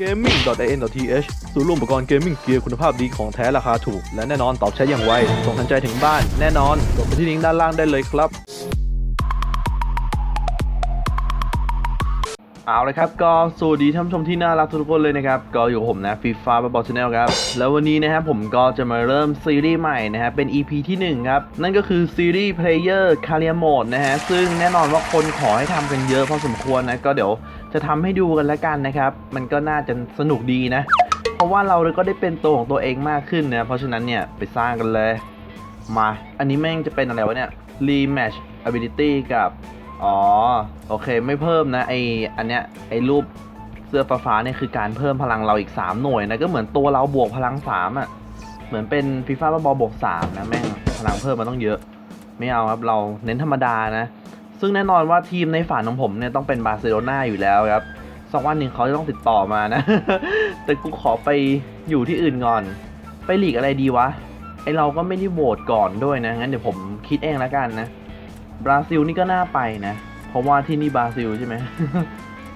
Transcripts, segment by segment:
gaming.in.th ศูนย์รวมอุปกรณ์เกมมิ่งเกียร์คุณภาพดีของแท้ราคาถูก และแน่นอนตอบใช้อย่างไว ส่งทันใจถึงบ้านแน่นอนกดไปที่ลิงก์ด้านล่างได้เลยครับ เอาเลยครับ ก็สวัสดีท่านผู้ชมที่น่ารักทุกคนเลยนะครับ ก็อยู่กับผมนะฟีฟ่าบอลชาแนลครับ แล้ววันนี้นะครับผมก็จะมาเริ่มซีรีส์ใหม่นะฮะเป็น EP ที่ 1 ครับ นั่นก็คือซีรีส์ Player Career Mode นะฮะซึ่งแน่นอนว่าคนขอให้ทำกันเยอะพอสมควรนะก็เดี๋ยว จะทำให้ดูกันแล้วกันนะครับ มันก็น่าจะสนุกดีนะ เพราะว่าเราก็ได้เป็นตัวของตัวเองมากขึ้นนะ เพราะฉะนั้นเนี่ยไปสร้างกันเลย มา อันนี้แม่งจะเป็นอะไรวะเนี่ย Rematch Ability กับ อ๋อ โอเคไม่เพิ่มนะ ไออันเนี้ย ไอรูปเสื้อฟ้าฟ้าเนี่ยคือการเพิ่มพลังเราอีก 3 หน่วยนะ ก็เหมือนตัวเราบวกพลัง 3อะ เหมือนเป็นฟีฟ่าบอลบวก3นะแม่ง พลังเพิ่มมันต้องเยอะ ไม่เอาครับ เราเน้นธรรมดานะ ซึ่งแน่นอนว่าทีมในฝันของผมเนี่ยต้องเป็นบาร์เซโลนาอยู่แล้วครับสักวันหนึ่งเขาจะต้องติดต่อมานะ แต่กูขอไปอยู่ที่อื่นก่อน ไปหลีกอะไรดีวะ ไอเราก็ไม่ได้โหวตก่อนด้วยนะ งั้นเดี๋ยวผมคิดเองแล้วกันนะ บราซิลนี่ก็น่าไปนะ เพราะว่าที่นี่บราซิลใช่ไหม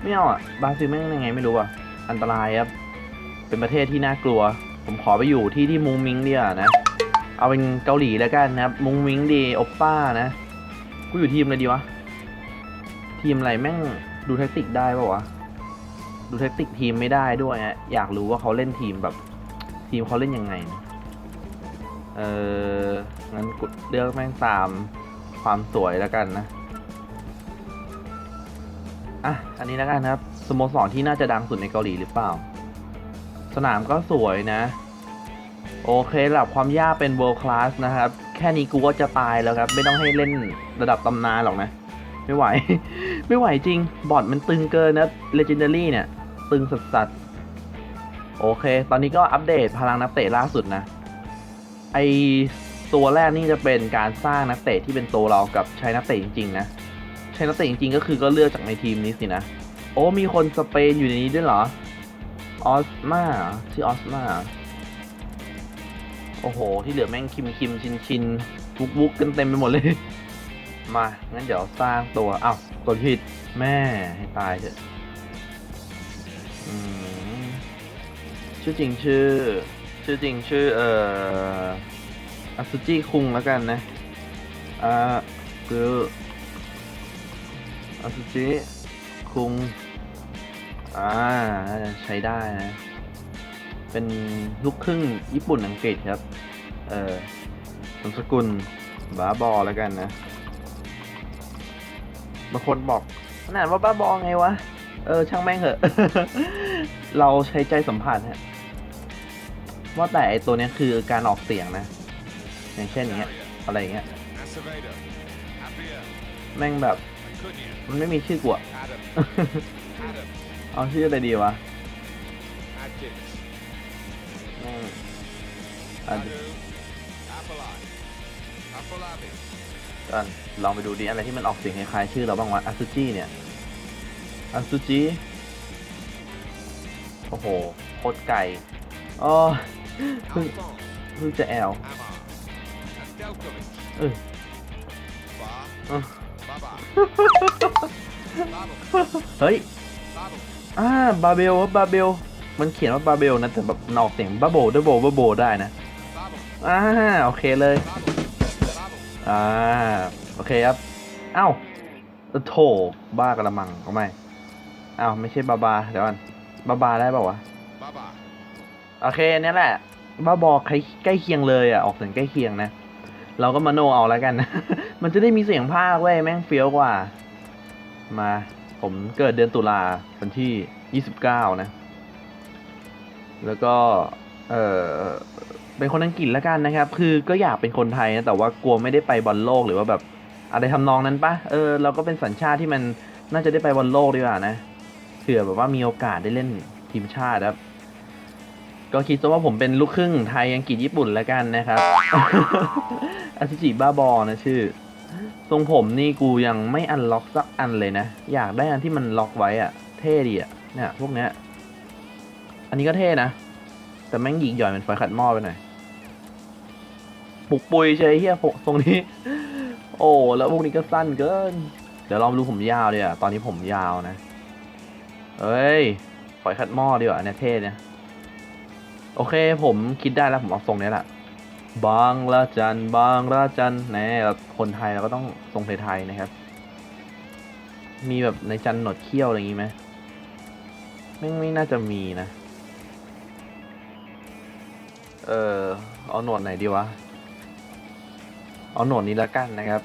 ไม่เอาอะ บราซิลแม่งยังไงไม่รู้อะ อันตรายครับ เป็นประเทศที่น่ากลัว ผมขอไปอยู่ที่ที่มุงมิงดีกว่านะ เอาเป็นเกาหลีแล้วกันนะครับ มุงมิงดีโอปป้านะ กูอยู่ทีมอะไรดีวะ ทีมอะไรแม่งดูแท็กติกได้ป่าวะ ดูแท็กติกทีมไม่ได้ด้วยฮะอยากรู้ว่าเขาเล่นทีมแบบ ทีมเขาเล่นยังไงนะเอองั้นกูเลือกแม่งตามความสวยแล้วกันนะ อะ อันนี้แล้วกันนะครับ สโมสรที่น่าจะดังสุดในเกาหลีหรือเปล่า สนามก็สวยนะ โอเคระดับความยากเป็น world class นะครับ แค่นี้กูก็จะตายแล้วครับ ไม่ต้องให้เล่นระดับตำนานหรอกนะ ไม่ไหว ไม่ไหวจริง บอดมันตึงเกินนะ legendary เนี่ย ตึงสัสๆ โอเค ตอนนี้ก็อัปเดตพลังนักเตะล่าสุดนะ ไอตัวแรกนี่จะเป็นการสร้างนักเตะที่เป็นตัวเรากับใช้นักเตะจริงๆนะ ใช้นักเตะจริงๆก็คือก็เลือกจากในทีมนี้สินะ โอ้มีคนสเปนอยู่ในนี้ด้วยเหรอ ออสมาชื่อออสมาโอ้โห ที่เหลือแม่งคิมคิมชินชินวุกวุกกันเต็มไปหมดเลย มา งั้นเดี๋ยวสร้างตัวอ้าวกดผิดแม่ให้ตายเถอะชื่อจริงชื่อ ชื่อจริงชื่อ เอ่ออาซุจิคุงแล้วกันนะ อ่า คืออาซุจิคุง อ่าจะใช้ได้นะ เป็นลูกครึ่งญี่ปุ่นอังกฤษครับ เอ่อนามสกุลบ้าบอแล้วกันนะ บางคนบอกขนาดว่าบ้าบอไงวะ เออ ช่างแม่งเหอะ เราใช้ใจสัมผัสฮะ ว่าแต่ไอตัวนี้คือการออกเสียงนะ อย่างเช่นอย่างเงี้ย อะไรอย่างเงี้ย แม่งแบบ มันไม่มีชื่อกูอะ Adam, Adam, เอาชื่ออะไรดีวะแม่ง ก่อนลองไปดูดิอะไรที่มันออกเสียงคล้ายๆชื่อเราบ้างวะอาซูจิเนี่ยอาซูจิโอ้โหโคตรไก่อ๋อเพิ่งเพิ่งจะแอลเออเฮ้ยอ่าบาเบลบาเบล มันเขียนว่าบาเบลนะแต่แบบนอกเสียงบาโบดับโบบับโบได้นะอ่าโอเคเลย อ่าโอเคครับเอ้าโถบ้ากระมังก็ไม่เอ้าไม่ใช่บาบาเดี๋ยวก่อนบาบาได้เปล่าวะ Baba, โอเคอันเนี้ยแหละบ้าบอใครใกล้เคียงเลยอะออกเสียงใกล้เคียงนะเราก็มาโนเอาแล้วกันนะมันจะได้มีเสียงภาคเว้ยแม่งเฟี้ยวกว่า มา ผมเกิดเดือนตุลาวันที่29นะ แล้วก็ เออ เป็นคนอังกฤษแล้วกันนะครับ คือก็อยากเป็นคนไทยนะแต่ว่ากลัวไม่ได้ไปบอลโลกหรือว่าแบบอะไรทำนองนั้นปะเออเราก็เป็นสัญชาติที่มันน่าจะได้ไปบอลโลกดีกว่านะเผื่อแบบว่ามีโอกาสได้เล่นทีมชาติครับ ก็คิดซะว่าผมเป็นลูกครึ่งไทยอังกฤษญี่ปุ่นแล้วกันนะครับอาซิจิบ้าบอนะชื่อ ทรงผมนี่กูยังไม่อันล็อกสักอันเลยนะ อยากได้อันที่มันล็อกไว้อะเท่ดีอะเนี่ยพวกเนี้ย อันนี้ก็เท่นะ แต่แม่งหยิกหย่อยเป็นฝอยขัดหม้อไปหน่อย ปุกปุยใช่เฮียผมทรงนี้ โอ้แล้วพวกนี้ก็สั้นเกิน เดี๋ยวลองดูผมยาวเลยอะตอนนี้ผมยาวนะเอ้ยอยขัดหม้อดีกว่าเนี่ยเท่เนี่ยโอเค ผมคิดได้แล้วผมเอาทรงนี้แหละบางละจันบางละจันแน่คนไทยเราก็ต้องทรงไทยๆนะครับ มีแบบในจันหนวดเขี้ยวอะไรอย่างงี้ไหมไม่ไม่น่าจะมีนะ เออเอาหนวดไหนดีวะ เอาหนวดนี้แล้วกันนะครับ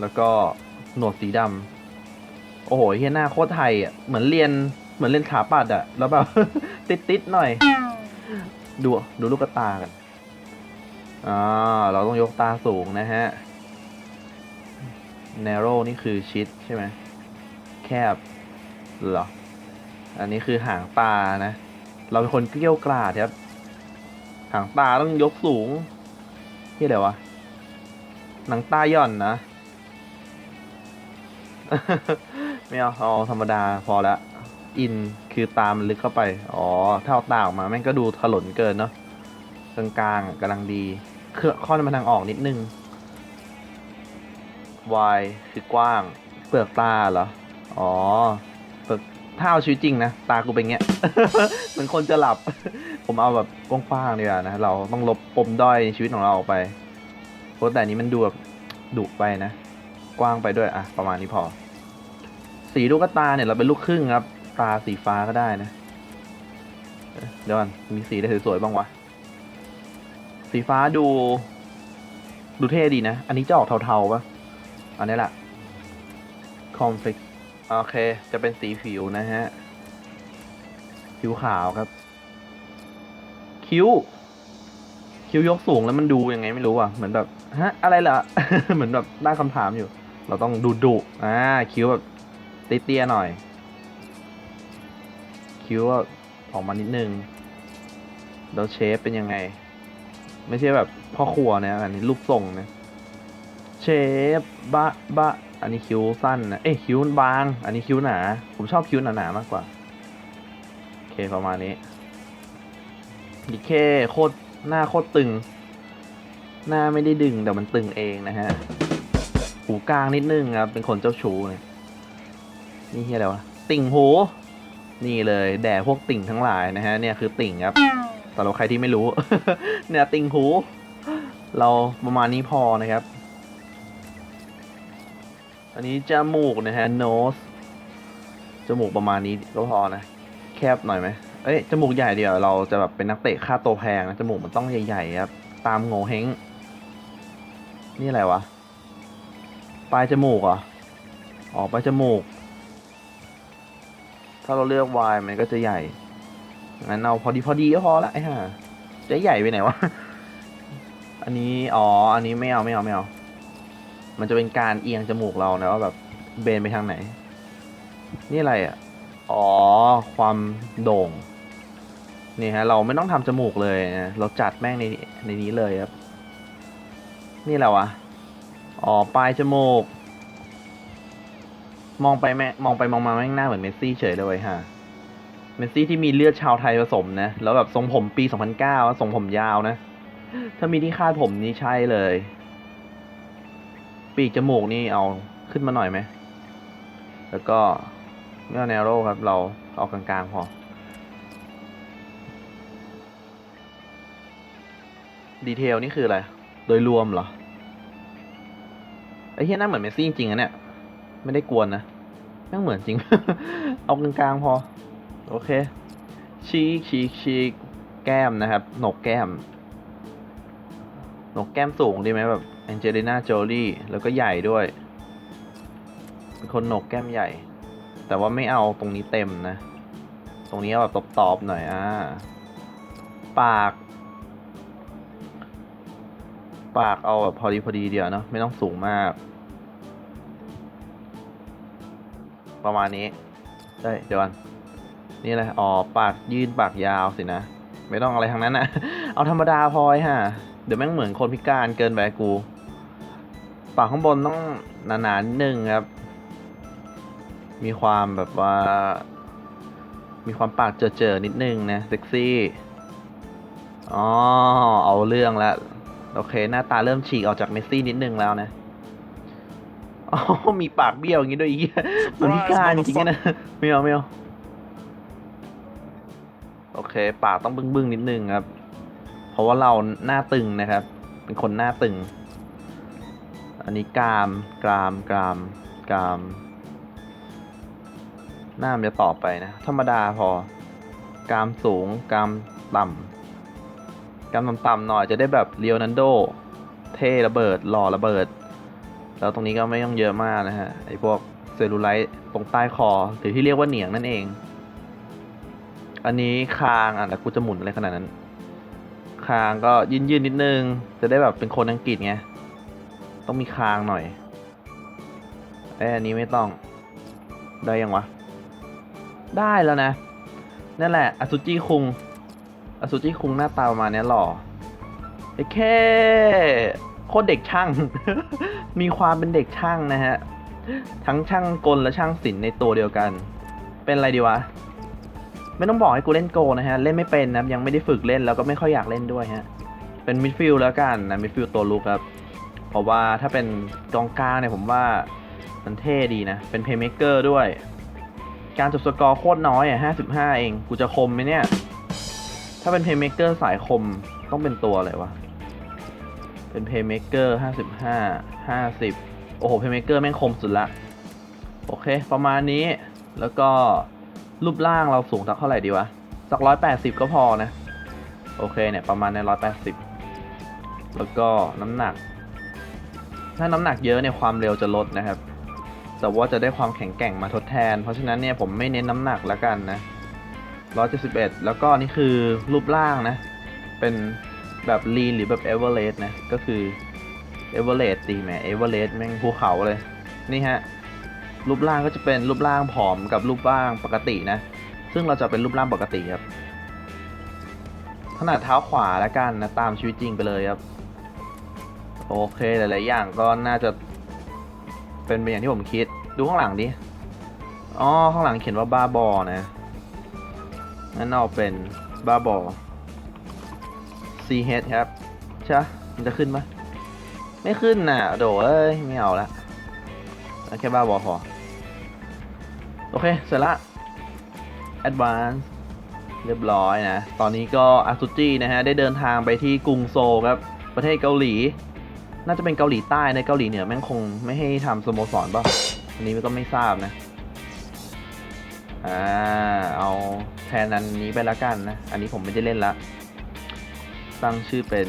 แล้วก็หนวดสีดำโอ้โหเฮียหน้าโคตรไทยอะเหมือนเรียนเหมือนเรียนขาปัดอะ แล้วแบบ ติดติดๆหน่อย ดูดูลูกตากันอ่าเราต้องยกตาสูงนะฮะ narrow นี่คือชิดใช่ไหมแคบเหรอ อันนี้คือหางตานะ เราเป็นคนเกลี้ยวกราดครับ หางตาต้องยกสูงที่เดี๋ยววะ หนังตาย่อนนะ ไม่เอาเอาธรรมดาพอละอินคือตามลึกเข้าไป อ๋อถ้าเอาตาออกมาแม่งก็ดูถลนเกินเนาะกลางๆกำลังดีเครื่อข้อมันทางออกนิดนึง Y คือกว้าง เปลือกตาเหรอ อ๋อ เปลือกถ้าเอาชีวิตจริงนะ ตากูเป็นเงี้ย เหมือนคนจะหลับ ผมเอาแบบกว้างๆดีกว่านะ เราต้องลบปมด้อยในชีวิตของเราออกไป เพราะแต่นี้มันดูแบบดุไปนะ กว้างไปด้วย อะ ประมาณนี้พอ สีลูกตาเนี่ยเราเป็นลูกครึ่งครับ ตาสีฟ้าก็ได้นะ เดี๋ยวก่อนมีสีอะไรสวยๆบ้างวะ สีฟ้าดู ดูเท่ดีนะ อันนี้จะออกเทาๆปะอันนี้แหละ conflict โอเค จะเป็นสีผิวนะฮะ ผิวขาวครับ คิ้ว คิ้วยกสูงแล้วมันดูยังไงไม่รู้อะเหมือนแบบฮะอะไรล่ะ เหมือนแบบได้คำถามอยู่ เราต้องดูดุอ่าคิ้วแบบเตี้ยๆหน่อย คิ้วออกมานิดนึงแล้วเชฟเป็นยังไง ไม่ใช่แบบพ่อครัวนะอันนี้รูปทรงนะเชฟบะบะอันนี้คิ้วสั้นนะเอ้คิ้วบาง อันนี้คิ้วหนา ผมชอบคิ้วหนาๆมากกว่าโอเคประมาณนี้ดิเคโคตร หน้าโคตรตึง หน้าไม่ได้ดึงแต่มันตึงเองนะฮะ หูกลางนิดนึงครับ เป็นคนเจ้าชู้เนี่ยนี่เฮียอะไรวะ ติ่งหู นี่เลยแด่พวกติ่งทั้งหลายนะฮะ เนี่ยคือติ่งครับสำหรับใครที่ไม่รู้ เนี่ยติ่งหู เราประมาณนี้พอนะครับ อันนี้จมูกนะฮะ nose จมูกประมาณนี้ก็พอนะ แคบหน่อยไหม เอ้ยจมูกใหญ่เดียวเราจะแบบเป็นนักเตะค่าตัวแพงนะจมูกมันต้องใหญ่ๆครับตามโงเฮงนี่อะไรวะปลายจมูกเหรออ๋อปลายจมูก ถ้าเราเลือก Y มันก็จะใหญ่งั้นเอาพอดีพอดีก็พอละไอ้ห่าจะใหญ่ไปไหนวะอันนี้อ๋ออันนี้ไม่เอาไม่เอาไม่เอามันจะเป็นการเอียงจมูกเรานะว่าแบบเบนไปทางไหน นี่อะไรอะ อ๋อ ความโด่ง นี่ฮะเราไม่ต้องทำจมูกเลยนะเราจัดแม่งในในนี้เลยครับ นี่แหละวะอ๋อปลายจมูก มองไปแม่มองไปมองมาแม่งหน้าเหมือนเมสซี่เฉยเลยฮะเมสซี่ที่มีเลือดชาวไทยผสมนะ แล้วแบบทรงผมปี 2009ทรงผมยาวนะ ถ้ามีที่คาดผมนี่ใช่เลย ปีกจมูกนี่เอาขึ้นมาหน่อยไหม แล้วก็ไม่เอาแนโร่ครับ เราเอากลางๆพอ ดีเทลนี่คืออะไร โดยรวมเหรอ ไอ้เหี้ยหน้าเหมือนเมสซี่จริงๆอะเนี่ย ไม่ได้กวนนะแม่งเหมือนจริง เอากลางๆพอ โอเค ชีกชีกชีกแก้มนะครับ หนกแก้ม หนกแก้มสูงดีไหมแบบแองเจลิน่าโจลี่ แล้วก็ใหญ่ด้วย เป็นคนหนกแก้มใหญ่ แต่ว่าไม่เอาตรงนี้เต็มนะ ตรงนี้เอาแบบตอบๆหน่อยอ่า ปาก ปากเอาแบบพอดีพอดีเดียวเนาะไม่ต้องสูงมาก ประมาณนี้ได้เดี๋ยวก่อนนี่แหละอ๋อปากยืนปากยาวสินะ ไม่ต้องอะไรทั้งนั้นนะเอาธรรมดาพอไอ้ฮะเดี๋ยวแม่งเหมือนคนพิการเกินไปกู ปากข้างบนต้องหนาๆนิดนึงครับ มีความแบบว่า มีความปากเจอๆนิดนึงนะเซ็กซี่อ๋อเอาเรื่องแล้ว โอเค หน้าตาเริ่มฉีกออกจากเมสซี่นิดนึงแล้วนะอ๋อมีปากเบี้ยวอย่างงี้ด้วยอีกเหมือนพิการจริงๆนะไม่เอาไม่เอาเค ปากต้องบึ้งบึ้งๆนิดนึงครับ เพราะว่าเราหน้าตึงนะครับ เป็นคนหน้าตึง อันนี้กรามกรามกรามกราม หน้ามันจะต่อไปนะ ธรรมดาพอกรามสูงกรามต่ำ กรามต่ำๆหน่อยจะได้แบบเลียวนันโด เท่ระเบิด หล่อระเบิด แล้วตรงนี้ก็ไม่ต้องเยอะมากนะฮะ ไอพวกเซลลูไลท์ตรงใต้คอ หรือที่เรียกว่าเหนียงนั่นเอง อันนี้คางอะแต่กูจะหมุนอะไรขนาดนั้น คางก็ยืนยืนๆนิดนึง จะได้แบบเป็นคนอังกฤษไง ต้องมีคางหน่อยเอ้ยอันนี้ไม่ต้อง ได้ยังวะ ได้แล้วนะ นั่นแหละอสุจิคุง อสุจิคุงหน้าตาประมาณนี้หล่อไอ้แค่โคตรเด็กช่าง มีความเป็นเด็กช่างนะฮะ ทั้งช่างกลและช่างศิลป์ในตัวเดียวกัน เป็นอะไรดีวะ ไม่ต้องบอกให้กูเล่นโกนะฮะ เล่นไม่เป็นนะยังไม่ได้ฝึกเล่นแล้วก็ไม่ค่อยอยากเล่นด้วยฮะ เป็นมิดฟิลด์แล้วกันนะมิดฟิลด์ตัวลุกครับ เพราะว่าถ้าเป็นกองกลางเนี่ยผมว่ามันเท่ดีนะ เป็นเพย์เม k เกอร์ด้วย การจบสกอร์โคตรน้อยอะห้าสิบห้าเอง กูจะคมไหมเนี่ย ถ้าเป็นเพย์เมเกอร์สายคมต้องเป็นตัวอะไรวะ เป็นเพย์เมเกอร์ห้าสิบห้าห้าสิบโอ้โหเพย์เมเกอร์แม่งคมสุดละ โอเค ประมาณนี้แล้วก็รูปร่างเราสูงสักเท่าไหร่ดีวะ สักร้อยแปดสิบก็พอนะ โอเคเนี่ยประมาณในร้อยแปดสิบแล้วก็น้ำหนัก ถ้าน้ำหนักเยอะเนี่ยความเร็วจะลดนะครับ แต่ว่าจะได้ความแข็งแกร่งมาทดแทน เพราะฉะนั้นเนี่ยผมไม่เน้นน้ำหนักแล้วกันนะ 171 แล้วก็นี่คือรูปร่างนะ เป็นแบบลีนหรือแบบเอเวอเรสต์นะ ก็คือเอเวอเรสต์ตีแหมเอเวอเรสต์แม่งภูเขาเลย นี่ฮะ รูปร่างก็จะเป็นรูปร่างผอมกับรูปร่างปกตินะ ซึ่งเราจะเป็นรูปร่างปกติครับ ขนาดเท้าขวาแล้วกันนะ ตามชีวิตจริงไปเลยครับ โอเคหลาย ๆ อย่างก็น่าจะเป็นไปอย่างที่ผมคิด ดูข้างหลังดิ อ๋อ ข้างหลังเขียนว่าบ้าบอนะ งั้นเอาเป็นบ้าบอ CH ครับ ใช่มันจะขึ้นปะไม่ขึ้นน่ะ โดเอ้ย ไม่เอาละเอาแค่บ้าบอพอ โอเค เสร็จละ Advance เรียบร้อยนะ ตอนนี้ก็อาซุจินะฮะ ได้เดินทางไปที่กรุงโซลครับ ประเทศเกาหลี น่าจะเป็นเกาหลีใต้ในเกาหลีเหนือแม่งคงไม่ให้ทำสโมสรป่ะอันนี้ก็ไม่ทราบนะ อ่า เอา นอันนี้ไปละกันนะ อันนี้ผมไม่ได้เล่นละ ตั้งชื่อเป็น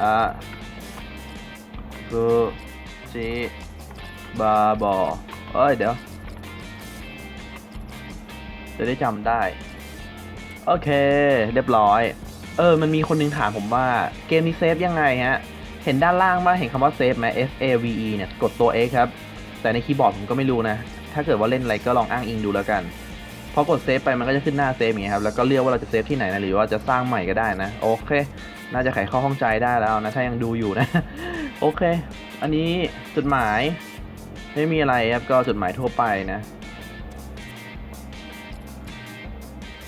อ่าซูจิบาบอเอ้ยเดี๋ยว จะได้จำได้ โอเค เรียบร้อย เออ มันมีคนหนึงถามผมว่าเกมนี้เซฟยังไงฮะ เห็นด้านล่างป่ะเห็นคำว่าเซฟไหม S A V E เนี่ย กดตัว X ครับ แต่ในคีย์บอร์ดผมก็ไม่รู้นะ ถ้าเกิดว่าเล่นอะไรก็ลองอ้างอิงดูแล้วกัน พอกดเซฟไปมันก็จะขึ้นหน้าเซฟอย่างเงี้ยครับแล้วก็เลือกว่าเราจะเซฟที่ไหนนะหรือว่าจะสร้างใหม่ก็ได้นะ โอเค น่าจะไขข้อข้องใจได้แล้วนะ ถ้ายังดูอยู่นะ โอเค อันนี้จดหมายไม่มีอะไรครับก็จดหมายทั่วไปนะ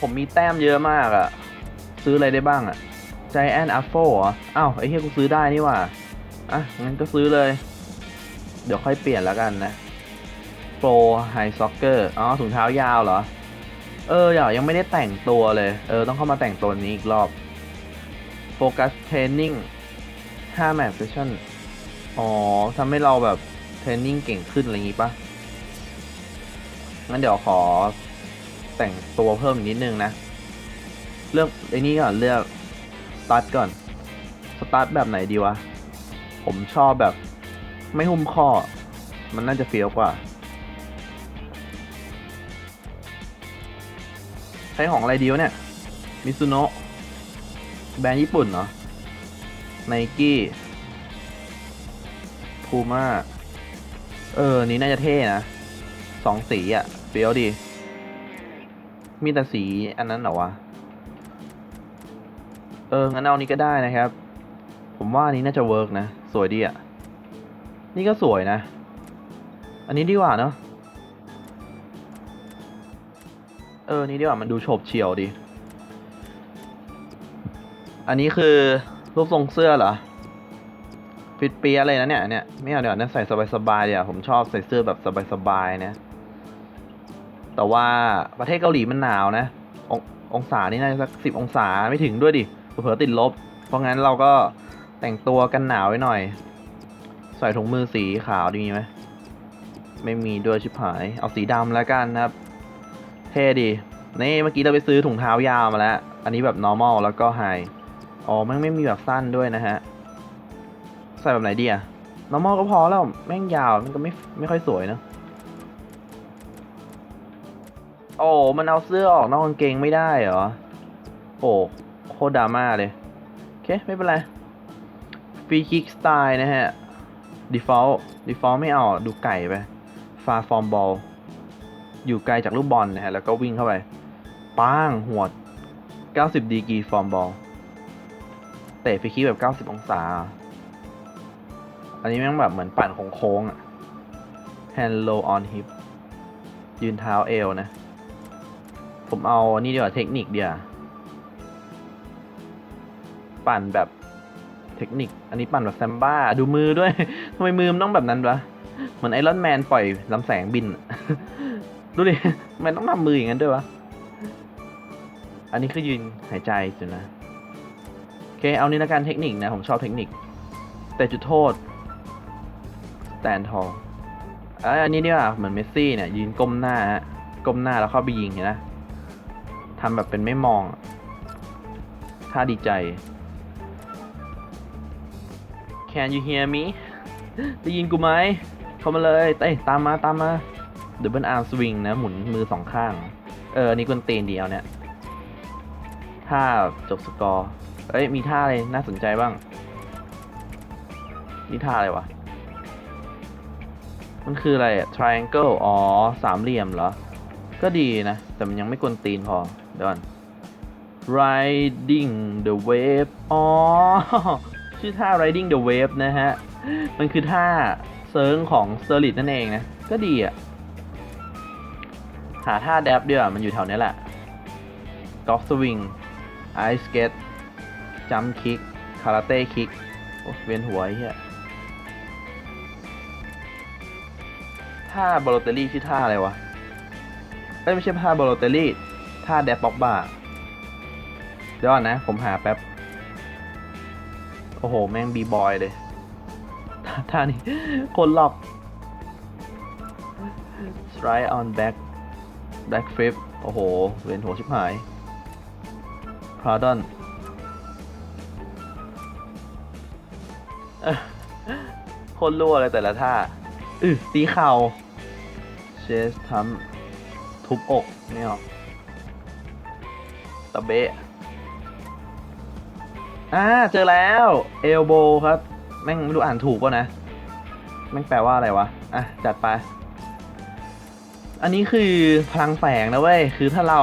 ผมมีแต้มเยอะมากอะซื้ออะไรได้บ้างอะ Giant Apple อ้าวไอ้เหี้ยกูซื้อได้นี่ว่าอะงั้นก็ซื้อเลย เดี๋ยวค่อยเปลี่ยนแล้วกันนะ Pro High Soccer อ๋อถุงเท้ายาวเหรอ เอออย่ายังไม่ได้แต่งตัวเลย เออ ต้องเข้ามาแต่งตัวนี้อีกรอบ Focus Training 5 Match Session อ๋อทำให้เราแบบเทรนนิ่งเก่งขึ้นอะไรอย่างงี้ปะงั้นเดี๋ยวขอแต่งตัวเพิ่มอีกนิดนึงนะ เลือกไอ้นี่ก่อนเลือกสตาร์ทก่อนสตาร์ทแบบไหนดีวะ ผมชอบแบบไม่หุ้มข้อ มันน่าจะเฟี้ยวกว่า ใช้ของอะไรดีวะเนี่ย มิซุโนะแบรนด์ญี่ปุ่นเหรอ ไนกี้พูม่าเออ นี้น่าจะเท่นะ สองสีอะเฟี้ยวดี มีแต่สีอันนั้นเหรอวะ เออ งั้นเอานี้ก็ได้นะครับ ผมว่านนี้น่าจะเวิร์กนะ สวยดีอะนี่ก็สวยนะ อันนี้ดีกว่าเนาะ ออ นี่ดีกว่ามันดูโฉบเฉี่ยวดี อันนี้คือรูปทรงเสื้อเหรอฟิตเปียอะไรนะเนี่ยเนี่ยไม่เอาเดี๋ยวนั่นใส่สบายๆเดี๋ยวผมชอบใส่เสื้อแบบสบายๆนะ แต่ว่าประเทศเกาหลีมันหนาวนะององศานี่น่าจะสักสิบองศาไม่ถึงด้วยดิเผื่อติดลบ เพราะงั้นเราก็แต่งตัวกันหนาวไว้หน่อย ใส่ถุงมือสีขาวดีไหมไม่มีด้วยชิบหาย เอาสีดำแล้วกันนะครับ เท่ดี นี่เมื่อกี้เราไปซื้อถุงเท้ายาวมาแล้ว อันนี้แบบ normal แล้วก็ high อ๋อแม่งไม่มีแบบสั้นด้วยนะฮะ ใส่แบบไหนดีอะ normal ก็พอแล้ว แม่งยาวมันก็ไม่ไม่ค่อยสวยเนอะโอ้ มันเอาเสื้อออกนอกกางเกงไม่ได้เหรอ โอ้โคตรดราม่าเลย โอเค ไม่เป็นไร ฟรีคิกสไตล์นะฮะ default default ไม่เอา ดูไก่ไปฟาฟอร์มบอล อยู่ไกลจากลูกบอลนะฮะแล้วก็วิ่งเข้าไปป้างหัว 90 ดีกรีฟอร์มบอลเตะฟรีคิกแบบ 90 องศา อันนี้แม่งแบบเหมือนปั่นโค้งๆอะ hand low on hip ยืนเท้าเอวนะ ผมเอานี่ดีกว่าเทคนิคเดียวปั่นแบบเทคนิค อันนี้ปั่นแบบแซมบ้า ดูมือด้วย ทำไมมือมันต้องแบบนั้นวะ เหมือนไอรอนแมนปล่อยลำแสงบิน ดูดิทำไมต้องทำมืออย่างนั้นด้วยวะ อันนี้คือยืนหายใจจุนะ โอเค เอานี่ละกันเทคนิคนะ ผมชอบเทคนิค แต่จุดโทษ stand tall เอยอันนี้เนี่ยเหมือนเมสซี่เนี่ย ยืนก้มหน้าฮะก้มหน้าแล้วเข้าไปยิงเห็นนะทำแบบเป็นไม่มองท่าดีใจ Can you hear me ได้ยินกูไหม เข้ามาเลยเต้ตามมาตามมา Double arm swing นะหมุนมือสองข้าง เอออันนี้กวนตีนเดียวเนี่ยท่าจบสกอร์เอ้ยมีท่าอะไรน่าสนใจบ้าง นี่ท่าอะไรวะ มันคืออะไรอะ triangle อ๋อ สามเหลี่ยมเหรอ ก็ดีนะ แต่มันยังไม่กวนตีนพอ เดี๋ยวก่อน riding the wave อ๋อ ชื่อท่า riding the wave นะฮะ มันคือท่าเซิร์งของเซอร์ลิตนั่นเองนะ ก็ดีอะ หาท่าแดบเดียวมันอยู่แถวนี้แหละ golf swing ice skate jump kick karate kick โอ้เวียนหัวไอ้เหี้ยท่าบอลเตอรี่ชื่อท่าอะไรวะไม่ใช่ท่าบอลเตอรี่ท่าแดบบ็อกบาเดี๋ยวก่อนนะ ผมหาแป๊บ โอ้โห แม่งบีบอยเลย ท่าท่านี้คนหลอก strike on back back flip โอ้โหเวียนหัวชิบหาย pardon เอ้อคนรั่วเลยแต่ละท่าอือตีเข่าเชสทำทุบอกไม่ออกตะเบะอ่าเจอแล้วเอลโบครับ แม่งไม่รู้อ่านถูกป่ะนะ แม่งแปลว่าอะไรวะ อะ จัดไป อันนี้คือพลังแฝงนะเว้ย คือถ้าเรา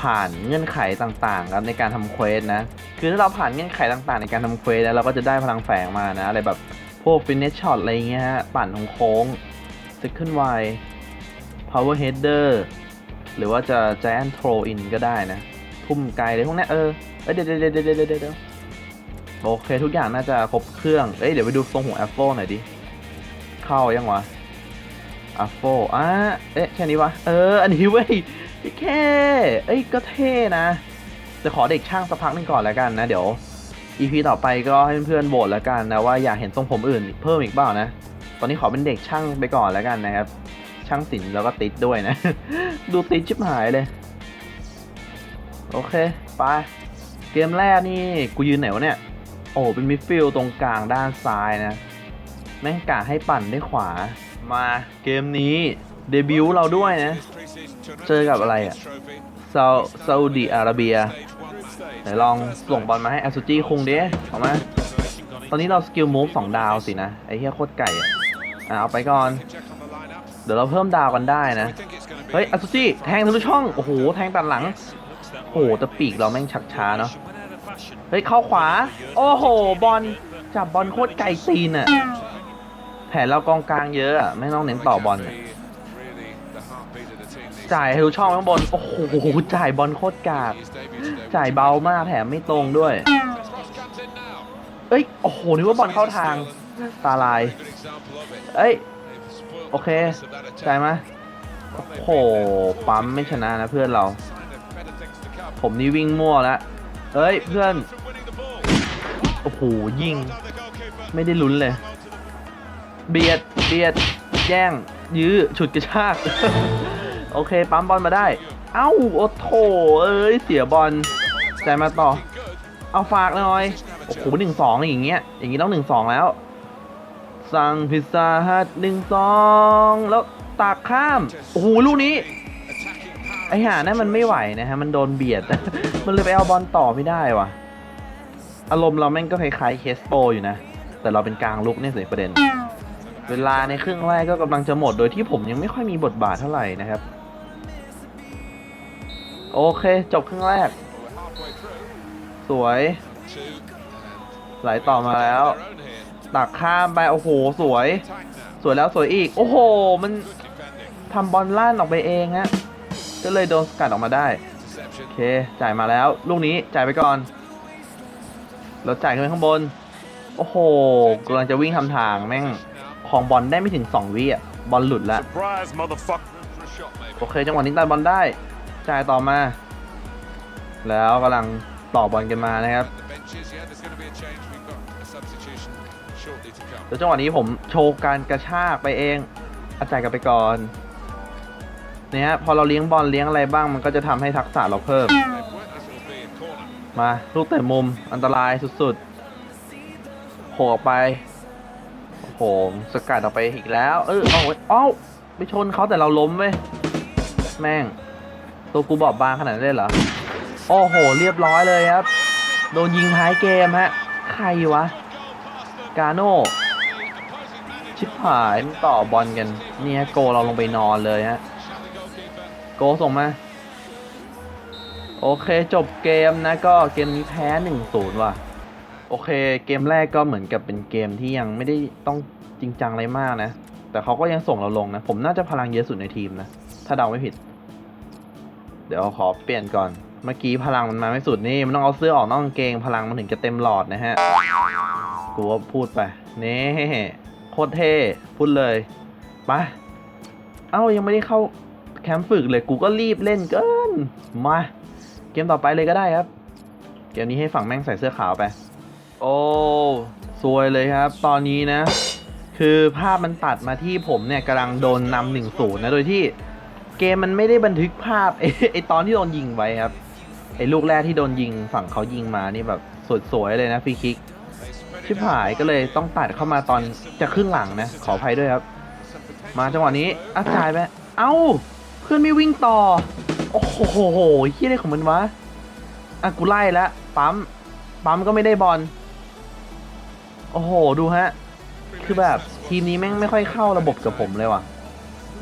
ผ่านเงื่อนไขต่างๆครับในการทำเควสนะ คือถ้าเราผ่านเงื่อนไขต่างๆ ในการทำเควสแล้วเราก็จะได้พลังแฝงมานะ อะไรแบบพวกฟินเนชช็อตอะไรเงี้ยฮะ ปั่นของโค้ง second wide power header หรือว่าจะ giant throw in ก็ได้นะ ทุ่มไกลเลยพวกนี้ยเออเดี๋ยวเดี๋ยวเดี๋ยวเดี๋ยวเดี๋ยวโอเค ทุกอย่างน่าจะครบเครื่อง เอ้ยเดี๋ยวไปดูทรงหัว Apple หน่อยดิ เข้ายังวะ Apple อะเอ๊ะ แค่นี้วะ เออ อันนี้เว้ย แค่ เอ้ย ก็เท่นะ จะขอเด็กช่างสักพักนึงก่อนแล้วกันนะ เดี๋ยว EP ต่อไปก็ให้เพื่อนๆโหวตแล้วกันนะ ว่าอยากเห็นทรงผมอื่นเพิ่มอีกเปล่านะ ตอนนี้ขอเป็นเด็กช่างไปก่อนแล้วกันนะครับ ช่างศิลป์แล้วก็ติดด้วยนะ ดูติดชิบหายเลย โอเค ไป เกมแรกนี่กูยืนไหนวะเนี่ย โอ้ เป็นมิดฟิลด์ตรงกลางด้านซ้ายนะ แม่งกะให้ปั่นได้ขวา มาเกมนี้เดบิวต์เราด้วยนะ เจอกับอะไรอะซาซาอุดิอาระเบียไหนลองส่งบอลมาให้อาซูจิคุงดิเอามาตอนนี้เราสกิลมูฟสองดาวสินะ ไอ้เหี้ยโคตรไก่อะ่ะเอาไปก่อน เดี๋ยวเราเพิ่มดาวกันได้นะ เฮ้ยอาซูจิแทงทะลุช่อง โอ้โห แทงตัดหลัง โอ้โหแต่ปีกเราแม่งชักช้าเนาะ เฮ้ย เข้าขวา โอ้โห บอลจับบอลโคตรไก่ตีนอะ ผนเรากองกลางเยอะอะไม่ต้องเน้นต่อบอลอะจ่ายทะลุช่องข้างบน โอ้โห จ่ายบอลโคตรกาก จ่ายเบามากแถมไม่ตรงด้วย เอ้ย โอ้โห นึกว่าบอลเข้าทาง ตาลาย เอ้ย โอเค จ่ายมา โอ้โห ปั๊มไม่ชนะนะเพื่อนเรา ผมนี่วิ่งมั่วแล้วเอ้ย เพื่อน โอ้โห ยิง ไม่ได้ลุ้นเลย เบียด เบียด แย่ง ยื้อ ฉุดกระชาก โอเค ปั๊มบอลมาได้ เอ้า โอ้โถ เอ้ย เสียบอล แต่มาต่อ เอาฝากหน่อย โอ้โหหนึ่งสองอย่างเงี้ย อย่างงี้ต้องหนึ่งสองแล้ว สั่งพิซซ่าฮัทหนึ่งสองแล้วตักข้าม โอ้โห ลูกนี้ ไอ้ห่านั่นมันไม่ไหวนะฮะ มันโดนเบียด มันเลยไปเอาบอลต่อไม่ได้ว่ะ อารมณ์เราแม่งก็คล้ายๆเคสโปอยู่นะ แต่เราเป็นกลางลุกเนี่ยสิประเด็น เวลาในครึ่งแรกก็กำลังจะหมดโดยที่ผมยังไม่ค่อยมีบทบาทเท่าไหร่นะครับ โอเค จบครึ่งแรก สวย ไหลต่อมาแล้ว ตักข้ามไป โอ้โห สวย สวยแล้วสวยอีก โอ้โห มันทำบอลล่านออกไปเองฮะก็เลยโดนสกัดออกมาได้ โอเค จ่ายมาแล้ว ลูกนี้จ่ายไปก่อนแล้วจ่ายขึ้นไปข้างบน โอ้โหกำลังจะวิ่งทำทางแม่ง ของบอลได้ไม่ถึง 2 วิอะ บอลหลุดละ Surprise, motherfucker. โอเค จังหวะนี้ตัดบอลได้ จ่ายต่อมา แล้วกำลังต่อบอลกันมานะครับแล้วจังหวะนี้ผมโชว์การกระชากไปเอง อาจ่ายกลับไปก่อนเนี่ยฮะพอเราเลี้ยงบอลเลี้ยงอะไรบ้าง มันก็จะทำให้ทักษะเราเพิ่ม มาลูกเตะมุมอันตรายสุดๆโผล่ออกไป โอ้โหสกัดออกไปอีกแล้ว เออเอาเอ้าไปชนเขาแต่เราล้มเว้ยแม่ง ตัวกูบอบบางขนาดนั้เหรอ โอ้โห เรียบร้อยเลยครับ โดนยิงท้ายเกมฮะ ใครวะ กาโน่ชิบหายต่อบอลกัน เนี่ยโกเราลงไปนอนเลยฮะ โกส่งมา โอเคจบเกมนะก็เกมนี้แพ้1-0ว่ะ โอเค เกมแรกก็เหมือนกับเป็นเกมที่ยังไม่ได้ต้องจริงจังอะไรมากนะ แต่เขาก็ยังส่งเราลงนะ ผมน่าจะพลังเยอะสุดในทีมนะ ถ้าเดาไม่ผิด เดี๋ยวขอเปลี่ยนก่อน เมื่อกี้พลังมันมาไม่สุดนี่ มันต้องเอาเสื้อออกนอกกางเกง พลังมันถึงจะเต็มหลอดนะฮะ กูว่าพูดไป นี่โคตรเท่ พูดเลยไปเอ้ายังไม่ได้เข้าแคมป์ฝึกเลย กูก็รีบเล่นเกิน มา เกมต่อไปเลยก็ได้ครับ เกมนี้ให้ฝั่งแม่งใส่เสื้อขาวไป โอ้สวยเลยครับ ตอนนี้นะ คือภาพมันตัดมาที่ผมเนี่ยกำลังโดนนำหนึ่งศูนย์นะ โดยที่เกมมันไม่ได้บันทึกภาพไอ้ไอตอนที่โดนยิงไว้ครับ ไอ้ลูกแรกที่โดนยิงฝั่งเขายิงมานี่แบบสวยๆเลยนะฟรีคิก ชิบหายก็เลยต้องตัดเข้ามาตอนจะครึ่งหลังนะ ขออภัยด้วยครับ มาจังหวะนี้อาจ่ายไป เอ้า เพื่อนไม่วิ่งต่อ โอ้โหโหเฮี้ยอะไรของมันวะอะกูไล่แล้วปั๊ม ปั๊มก็ไม่ได้บอล โอ้โห ดูฮะ คือแบบทีมนี้แม่งไม่ค่อยเข้าระบบกับผมเลยว่ะ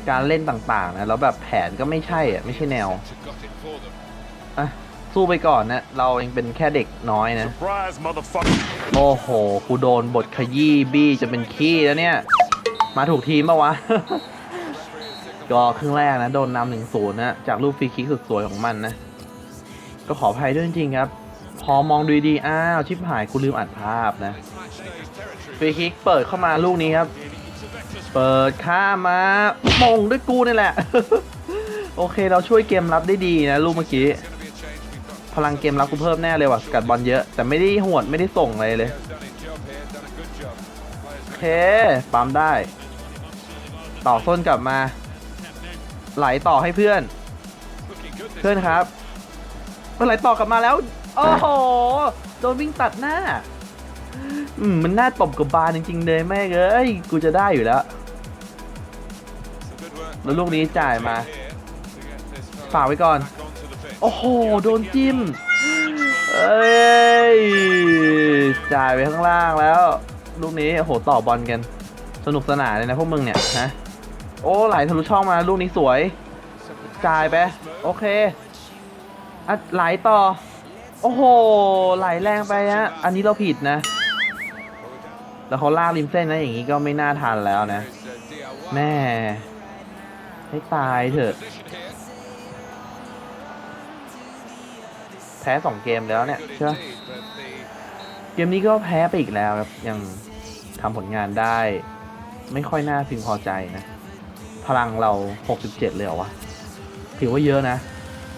การเล่นต่างๆนะแล้วแบบแผนก็ไม่ใช่อะไม่ใช่แนวอะสู้ไปก่อนนะ เราเองเป็นแค่เด็กน้อยนะ Surprise, motherfucker. โอ้โห กูโดนบทขยี้บี้จะเป็นขี้แล้วเนี่ย มาถูกทีมปะวะ ก็ครึ่งแรกนะ โดนนำหนึ่งศูนย์นะ จากลูกฟรีคิกสุดสวยของมันนะ ก็ขออภัยด้วยจริงๆครับ พอมองดูดีอ้าว ชิบหายกูลืมอัดภาพนะฟรีคิกเปิดเข้ามาลูกนี้ครับ เปิดข้ามมามงด้วยกูนี่แหละ โอเคเราช่วยเกมรับได้ดีนะ ลูกเมื่อกี้ พลังเกมรับกูเพิ่มแน่เลยว่ะสกัดบอลเยอะ แต่ไม่ได้หวดไม่ได้ส่งอะไรเลยโอเคปั๊มได้ ต่อส้นกลับมา ไหลต่อให้เพื่อน เพื่อนครับมันไหลต่อกลับมาแล้ว โอ้โห โดนวิ่งตัดหน้า อืมมันน่าตบกับบานจริงๆเลยแม่งเอ้ย กูจะได้อยู่แล้ว แล้วลูกนี้จ่ายมา ฝากไว้ก่อน โอ้โห โดนจิ้ม เอ้ย จ่ายไปข้างล่างแล้ว ลูกนี้ โอ้โห ต่อบอลกัน สนุกสนานเลยนะพวกมึงเนี่ยฮะโอ้ ไหลทะลุช่องมาลูกนี้สวย จ่ายไป โอเคอะไหลต่อ โอ้โห ไหลแรงไปฮะ อันนี้เราผิดนะ แล้วเขาลากริมเส้นนะ อย่างนี้ก็ไม่น่าทันแล้วนะ แม่ ให้ตายเถอะ แพ้สองเกมแล้วเนี่ยใช่ปะเกมนี้ก็แพ้ไปอีกแล้วครับ ยังทำผลงานได้ ไม่ค่อยน่าพึงพอใจนะ พลังเรา 67 เลยเหรอวะ ถือว่าเยอะนะ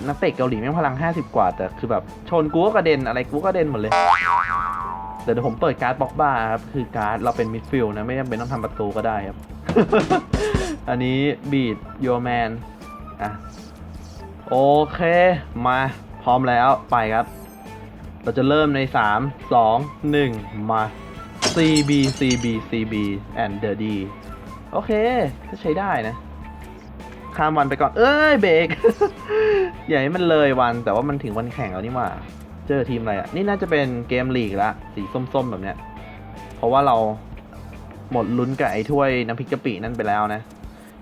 นักเตะเกาหลีแม่งพลัง 50 กว่า แต่คือแบบชนกูก็กระเด็นอะไรกูก็กระเด็นหมดเลยเดี๋ยวผมเปิดการ์ดบ็อกบ้าครับ คือการ์ดเราเป็นมิดฟิลด์นะ ไม่จำเป็นต้องทำประตูก็ได้ครับ อันนี้บีดโยแมนอะ โอเค มาพร้อมแล้วไปครับ เราจะเริ่มใน 3 2 1 มา CB CB CB and the D โอเค ก็ใช้ได้นะ ข้ามวันไปก่อน เอ้ยเบรก อย่าให้มันเลยวัน แต่ว่ามันถึงวันแข่งแล้วนี่หว่า เจอทีมอะไรอะ นี่น่าจะเป็นเกมลีกละ สีส้มๆแบบเนี้ย เพราะว่าเราหมดลุ้นกับไอ้ถ้วยน้ำพริกกะปินั่นไปแล้วนะ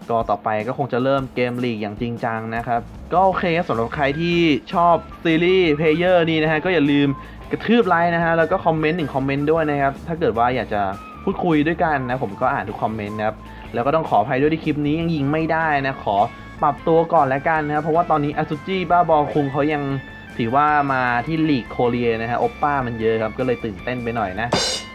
ก็ต่อไปก็คงจะเริ่มเกมลีกอย่างจริงจังนะครับ ก็โอเคสำหรับใครที่ชอบซีรีส์เพลเยอร์นี้นะฮะ ก็อย่าลืมกระทืบไลค์นะฮะ แล้วก็คอมเมนต์หนึ่งคอมเมนต์ด้วยนะครับ ถ้าเกิดว่าอยากจะพูดคุยด้วยกันนะ ผมก็อ่านทุกคอมเมนต์นะครับ แล้วก็ต้องขออภัยด้วยที่คลิปนี้ยังยิงไม่ได้นะขอปรับตัวก่อนแล้วกันนะครับเพราะว่าตอนนี้อาซูจิบ้าบอคุงเขายังถือว่ามาที่ลีกโคเรียนะฮะโอปป้ามันเยอะครับก็เลยตื่นเต้นไปหน่อยนะ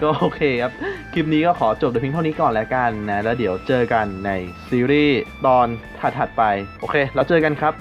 ก็โอเคครับ คลิปนี้ก็ขอจบโดยเพียงเท่านี้ก่อนแล้วกันนะ แล้วเดี๋ยวเจอกันในซีรีส์ตอนถัดๆไป โอเค แล้วเจอกันครับ